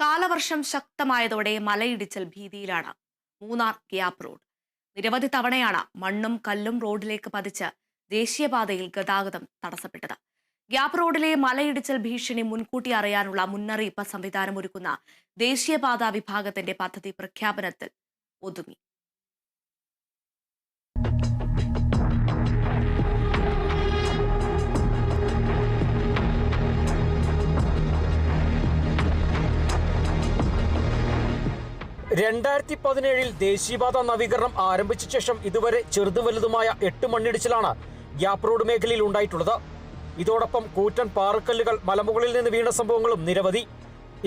കാലവർഷം ശക്തമായതോടെ മലയിടിച്ചൽ ഭീതിയിലാണ്. Munnar gap road. നിരവധി തവണയാണ് മണ്ണും കല്ലും റോഡിലേക്ക് പതിച്ച് ദേശീയപാതയിൽ ഗതാഗതം തടസ്സപ്പെട്ടത്. ഗ്യാപ് റോഡിലെ മലയിടിച്ചൽ ഭീഷണി മുൻകൂട്ടി അറിയാനുള്ള മുന്നറിയിപ്പ് സംവിധാനമൊരുക്കുന്ന ദേശീയപാതാ വിഭാഗത്തിന്റെ പദ്ധതി പ്രഖ്യാപനത്തിൽ ഒതുങ്ങി. രണ്ടായിരത്തി പതിനേഴിൽ ദേശീയപാത നവീകരണം ആരംഭിച്ച ശേഷം ഇതുവരെ ചെറുതും വലുതുമായ എട്ട് മണ്ണിടിച്ചിലാണ് ഗ്യാപ് റോഡ് മേഖലയിൽ ഉണ്ടായിട്ടുള്ളത്. ഇതോടൊപ്പം കൂറ്റൻ പാറക്കല്ലുകൾ മലമുകളിൽ നിന്ന് വീണ സംഭവങ്ങളും നിരവധി.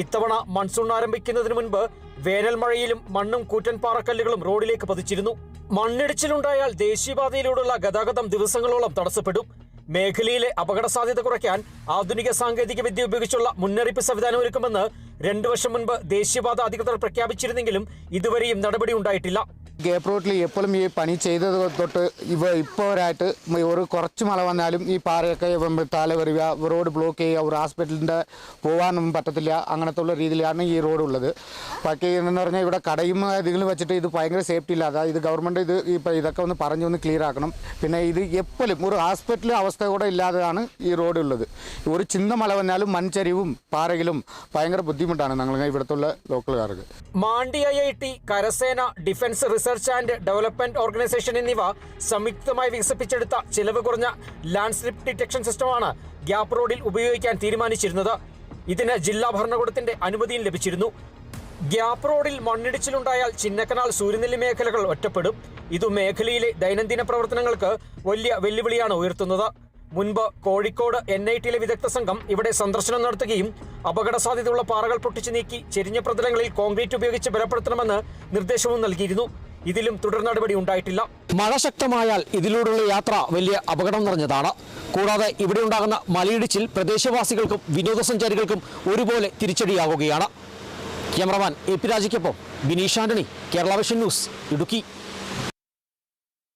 ഇത്തവണ മൺസൂൺ ആരംഭിക്കുന്നതിന് മുൻപ് വേനൽ മഴയിലും മണ്ണും കൂറ്റൻ പാറക്കല്ലുകളും റോഡിലേക്ക് പതിച്ചിരുന്നു. മണ്ണിടിച്ചിലുണ്ടായാൽ ദേശീയപാതയിലൂടെയുള്ള ഗതാഗതം ദിവസങ്ങളോളം തടസ്സപ്പെടും. മേഖലയിലെ അപകട സാധ്യത കുറയ്ക്കാൻ ആധുനിക സാങ്കേതിക വിദ്യ ഉപയോഗിച്ചുള്ള മുന്നറിയിപ്പ് സംവിധാനം ഒരുക്കുമെന്ന് രണ്ടു വർഷം മുൻപ് ദേശീയപാത അധികൃതർ പ്രഖ്യാപിച്ചിരുന്നെങ്കിലും ഇതുവരെയും നടപടി ഉണ്ടായിട്ടില്ല. ഗേപ്പ് റോട്ടിൽ എപ്പോഴും ഈ പണി ചെയ്തത് തൊട്ട് ഇവ ഇപ്പോഴായിട്ട് ഒരു കുറച്ച് മഴ വന്നാലും ഈ പാറയൊക്കെ താഴെ വരിക റോഡ് ബ്ലോക്ക് ചെയ്യുക ഒരു ഹോസ്പിറ്റലിന്റെ പോകാനൊന്നും പറ്റത്തില്ല അങ്ങനത്തെ ഉള്ള രീതിയിലാണ് ഈ റോഡ് ഉള്ളത്. ബാക്കി എന്ന് പറഞ്ഞാൽ ഇവിടെ കടയും ഇതിലും വെച്ചിട്ട് ഇത് ഭയങ്കര സേഫ്റ്റി ഇല്ലാതെ ഇത് ഗവൺമെന്റ് ഇത് ഇപ്പോൾ ഇതൊക്കെ ഒന്ന് പറഞ്ഞു ഒന്ന് ക്ലിയർ ആക്കണം. പിന്നെ ഇത് എപ്പോഴും ഒരു ഹോസ്പിറ്റൽ അവസ്ഥ കൂടെ ഇല്ലാതെയാണ് ഈ റോഡ് ഉള്ളത്. ഒരു ചിന്ത മഴ വന്നാലും മൺചരിവും പാറയിലും ഭയങ്കര ബുദ്ധിമുട്ടാണ് ഞങ്ങൾ ലോക്കൽ ലോക്കലുകാർക്ക് മാണ്ടി ഐ ഐ ടി കരസേന defence research and development organisation എന്നിവ സംയുക്തമായി വികസിപ്പിച്ചെടുത്ത ചിലവ് കുറഞ്ഞ ലാൻഡ്സ്ലിപ്പ് ഡിറ്റക്ഷൻ സിസ്റ്റമാണ് ഗ്യാപ് റോഡിൽ ഉപയോഗിക്കാൻ തീരുമാനിച്ചിരുന്നത്. ഇതിന് ജില്ലാ ഭരണകൂടത്തിന്റെ അനുമതിയും ലഭിച്ചിരുന്നു. ഗ്യാപ് റോഡിൽ മണ്ണിടിച്ചിലുണ്ടായാൽ ചിന്നക്കനാൽ സൂര്യനെല്ലി മേഖലകൾ ഒറ്റപ്പെടും. ഇത് മേഖലയിലെ ദൈനംദിന പ്രവർത്തനങ്ങൾക്ക് വലിയ വെല്ലുവിളിയാണ് ഉയർത്തുന്നത്. മുൻപ് കോഴിക്കോട് എൻ ഐ ടിയിലെ വിദഗ്ധ സംഘം ഇവിടെ സന്ദർശനം നടത്തുകയും അപകട സാധ്യതയുള്ള പാറകൾ പൊട്ടിച്ചു നീക്കി ചെരിഞ്ഞ പ്രതലങ്ങളിൽ കോൺക്രീറ്റ് ഉപയോഗിച്ച് ബലപ്പെടുത്തണമെന്ന് നിർദ്ദേശവും നൽകിയിരുന്നു. ഇതിലും തുടർ നടപടി ഉണ്ടായിട്ടില്ല. മഴ ശക്തമായാൽ ഇതിലൂടെയുള്ള യാത്ര വലിയ അപകടം നിറഞ്ഞതാണ്. കൂടാതെ ഇവിടെ ഉണ്ടാകുന്ന മലയിടിച്ചിൽ പ്രദേശവാസികൾക്കും വിനോദസഞ്ചാരികൾക്കും ഒരുപോലെ തിരിച്ചടിയാവുകയാണ്. ക്യാമറമാൻ എ പി രാജയ്ക്കൊപ്പം ബിനീഷ് ആന്റണി കേരള വിഷൻ ന്യൂസ് ഇടുക്കി.